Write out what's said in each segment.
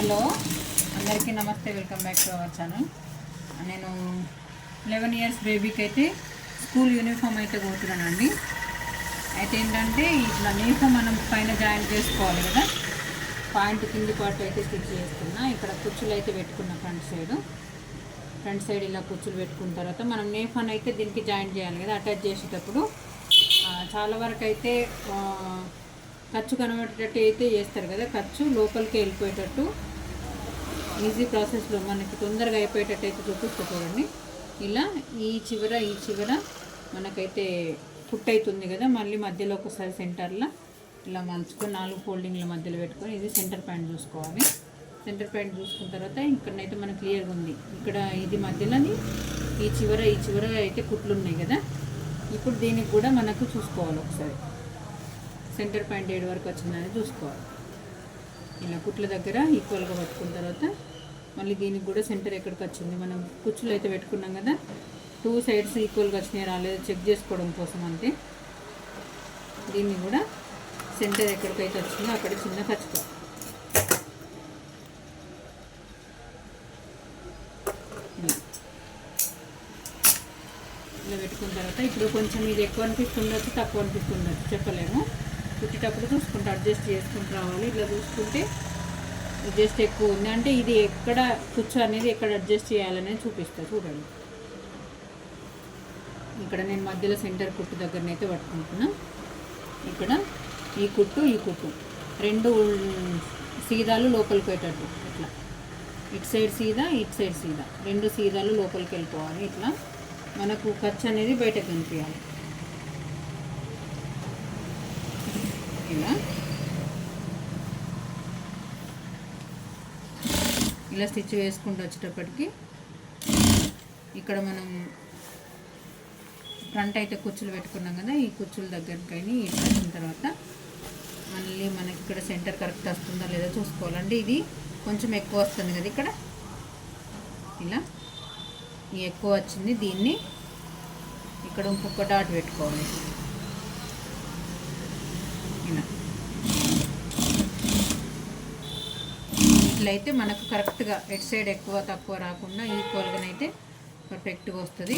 Hello అందరికీ నమస్తే welcome back to our channel. నేను లెవెన్ ఇయర్స్ బేబీకి అయితే స్కూల్ యూనిఫామ్ అయితే పోతున్నానండి అయితే ఏంటంటే ఇట్లా నీఫ్ మనం పైన జాయిన్ చేసుకోవాలి కదా. పాయింట్ కింది పాటు అయితే స్టిచ్ చేసుకున్నా. ఇక్కడ కుచ్చులు అయితే పెట్టుకున్నా ఫ్రంట్ సైడ్. ఫ్రంట్ సైడ్ ఇలా కుచ్చులు పెట్టుకున్న తర్వాత మనం నేఫాన్ అయితే దీనికి జాయిన్ చేయాలి కదా. అటాచ్ చేసేటప్పుడు చాలా వరకు అయితే ఖర్చు కనబడేటట్టు అయితే చేస్తారు కదా. ఖర్చు లోపలికి వెళ్ళిపోయేటట్టు ఈజీ ప్రాసెస్లో మనకి తొందరగా అయిపోయేటట్టు అయితే చూపిస్తూ చూడండి. ఇలా ఈ చివర ఈ చివర మనకైతే కుట్ అవుతుంది కదా మళ్ళీ మధ్యలో ఒకసారి సెంటర్లో ఇలా మలుచుకొని నాలుగు ఫోల్డింగ్ల మధ్యలో పెట్టుకొని ఇది సెంటర్ పాయింట్ చూసుకోవాలి. సెంటర్ పాయింట్ చూసుకున్న తర్వాత ఇక్కడనైతే మనకు క్లియర్గా ఉంది. ఇక్కడ ఇది మధ్యలోని ఈ చివర ఈ చివర అయితే కుట్లు ఉన్నాయి కదా. ఇప్పుడు దీనికి కూడా మనకు చూసుకోవాలి ఒకసారి. సెంటర్ పాయింట్ ఏడు వరకు వచ్చిందని చూసుకోవాలి. ఇలా కుట్ల దగ్గర ఈక్వల్గా పట్టుకున్న తర్వాత మళ్ళీ దీనికి కూడా సెంటర్ ఎక్కడికి వచ్చింది? మనం కుచ్చులు అయితే పెట్టుకున్నాం కదా టూ సైడ్స్ ఈక్వల్గా వచ్చినాయి రాలేదు. చెక్ చేసుకోవడం కోసం అంతే. దీన్ని కూడా సెంటర్ ఎక్కడికైతే వచ్చిందో అక్కడ చిన్న ఖర్చుకో ఇలా పెట్టుకున్న తర్వాత ఇప్పుడు కొంచెం ఇది ఎక్కువ అనిపిస్తుండొచ్చు తక్కువ అనిపిస్తుండొచ్చు చెప్పలేము. కుట్టేటప్పుడు చూసుకుంటే అడ్జస్ట్ చేసుకుంటూ రావాలి. ఇట్లా చూసుకుంటే జస్ట్ ఎక్కువ ఉంది. అంటే ఇది ఎక్కడ కుచ్చు అనేది ఎక్కడ అడ్జస్ట్ చేయాలనేది చూపిస్తా. చూడండి. ఇక్కడ నేను మధ్యలో సెంటర్ కుట్టు దగ్గరనైతే పట్టుకుంటున్నా. ఇక్కడ ఈ కుట్టు ఈ కుట్టు. రెండు సీదాలు లోపలికి పోయేటట్టు. ఇట్లా. ఇటు సైడ్ సీదా ఇటు సైడ్ సీదా. రెండు సీదాలు లోపలికి వెళ్ళిపోవాలి. ఇట్లా. మనకు ఖర్చు అనేది బయటకు కనిపించాలి ఇలా ఇలా స్టిచ్ వేసుకుంటూ వచ్చేటప్పటికి ఇక్కడ మనం ఫ్రంట్ అయితే కుచ్చులు పెట్టుకున్నాం కదా ఈ కుచ్చుల దగ్గరకైనా ఇట్లా వచ్చిన తర్వాత మళ్ళీ మనకి ఇక్కడ సెంటర్ కరెక్ట్ వస్తుందా లేదా చూసుకోవాలండి. ఇది కొంచెం ఎక్కువ వస్తుంది కదా ఇక్కడ. ఇలా ఈ ఎక్కువ వచ్చింది. దీన్ని ఇక్కడ ఇంకొక డాట్ పెట్టుకోవాలి ఇలా ఇట్లయితే మనకు కరెక్ట్గా ఎట్ సైడ్ ఎక్కువ తక్కువ రాకుండా ఈక్వల్గానైతే పర్ఫెక్ట్గా వస్తుంది.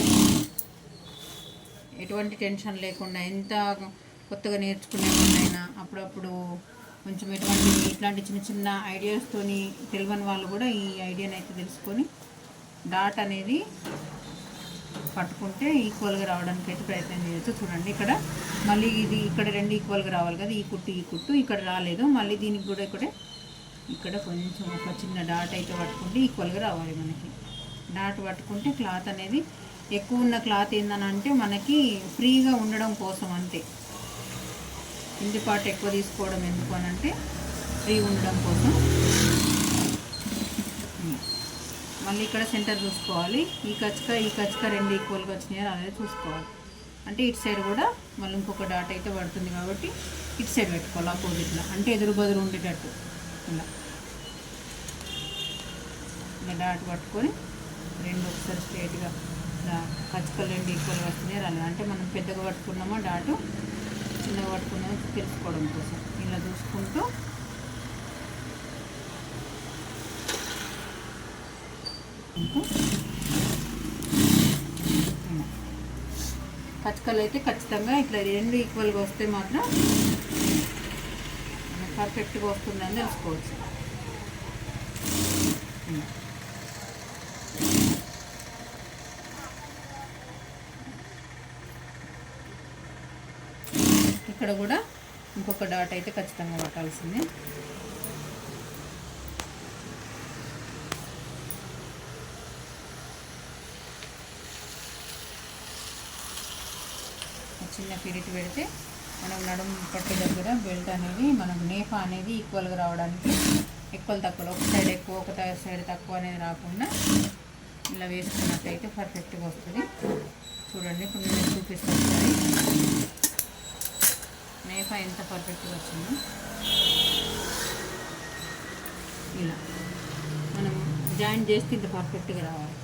ఎటువంటి టెన్షన్ లేకుండా ఎంత కొత్తగా నేర్చుకునే వాళ్ళైనా అప్పుడప్పుడు కొంచెం ఎటువంటి ఇట్లాంటి చిన్న చిన్న ఐడియాస్తోని తెలియని వాళ్ళు కూడా ఈ ఐడియాని అయితే తెలుసుకొని డాట్ అనేది పట్టుకుంటే ఈక్వల్గా రావడానికి అయితే ప్రయత్నం చేయొచ్చు. చూడండి ఇక్కడ మళ్ళీ ఇది ఇక్కడ రెండు ఈక్వల్గా రావాలి కదా ఈ కుట్టు ఈ కుట్టు ఇక్కడ రాలేదు. మళ్ళీ దీనికి కూడా ఇక్కడ ఇక్కడ కొంచెం ఒక చిన్న డాట్ అయితే పట్టుకుంటే ఈక్వల్గా రావాలి మనకి. డాట్ పట్టుకుంటే క్లాత్ అనేది ఎక్కువ ఉన్న క్లాత్ ఏందని అంటే మనకి ఫ్రీగా ఉండడం కోసం అంతే. ఇంటి పాటు ఎక్కువ తీసుకోవడం ఎందుకు అని అంటే ఫ్రీ ఉండడం కోసం. మళ్ళీ ఇక్కడ సెంటర్ చూసుకోవాలి. ఈ కచ్చక ఈ కచ్చక రెండు ఈక్వల్గా వచ్చినాయో అనేది చూసుకోవాలి. అంటే ఇటు సైడ్ కూడా మళ్ళీ ఇంకొక డాట్ అయితే పడుతుంది కాబట్టి ఇటు సైడ్ పెట్టుకోవాలి ఆపోజిట్లో అంటే ఎదురు బదురు ఉండేటట్టు. ఇలా. డాట్ పట్టుకొని రెండు ఒకసారి స్ట్రేట్గా ఇలా కచ్చకలు రెండు ఈక్వల్గా వస్తున్నాయి రాలేదు. అంటే మనం పెద్దగా పట్టుకున్నామో డాటు చిన్నగా పట్టుకున్నామో తెలుసుకోవడం కోసం. ఇలా చూసుకుంటూ ఇంకా కచ్చకలు అయితే ఖచ్చితంగా ఇట్లా రెండు ఈక్వల్గా వస్తే మాత్రం పర్ఫెక్ట్గా వస్తుందని తెలుసుకోవచ్చు. ఇక్కడ కూడా ఇంకొక డాట్ అయితే ఖచ్చితంగా పట్టాల్సిందే. చిన్న పిరిట్ పెడితే మనం నడుము పట్టే దగ్గర బెల్ట్ అనేది మనం నేఫా అనేది ఈక్వల్గా రావడానికి ఎక్కువ తక్కువ ఒక సైడ్ ఎక్కువ ఒక సైడ్ తక్కువ అనేది రాకుండా ఇలా వేసుకున్నట్టయితే పర్ఫెక్ట్గా వస్తుంది. చూడండి ఇప్పుడు నేను చూపిస్తాను. నేఫా ఎంత పర్ఫెక్ట్గా వచ్చిందో. ఇలా. మనం జాయిన్ చేస్తే ఇంత పర్ఫెక్ట్గా రావాలి.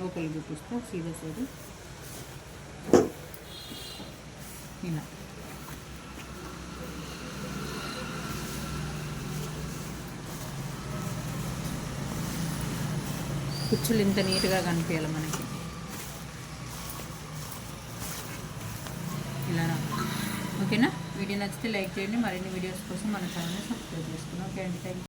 లోపలి చూపిస్తా సీదా సైడ్ ఇలా. కుచ్చులు ఇంత నీట్గా కనిపించాలి మనకి. ఇలా ఓకేనా? వీడియో నచ్చితే లైక్ చేయండి. మరిన్ని వీడియోస్ కోసం మన ఛానల్ని సబ్స్క్రైబ్ చేసుకున్నాం ఓకే అండి. థ్యాంక్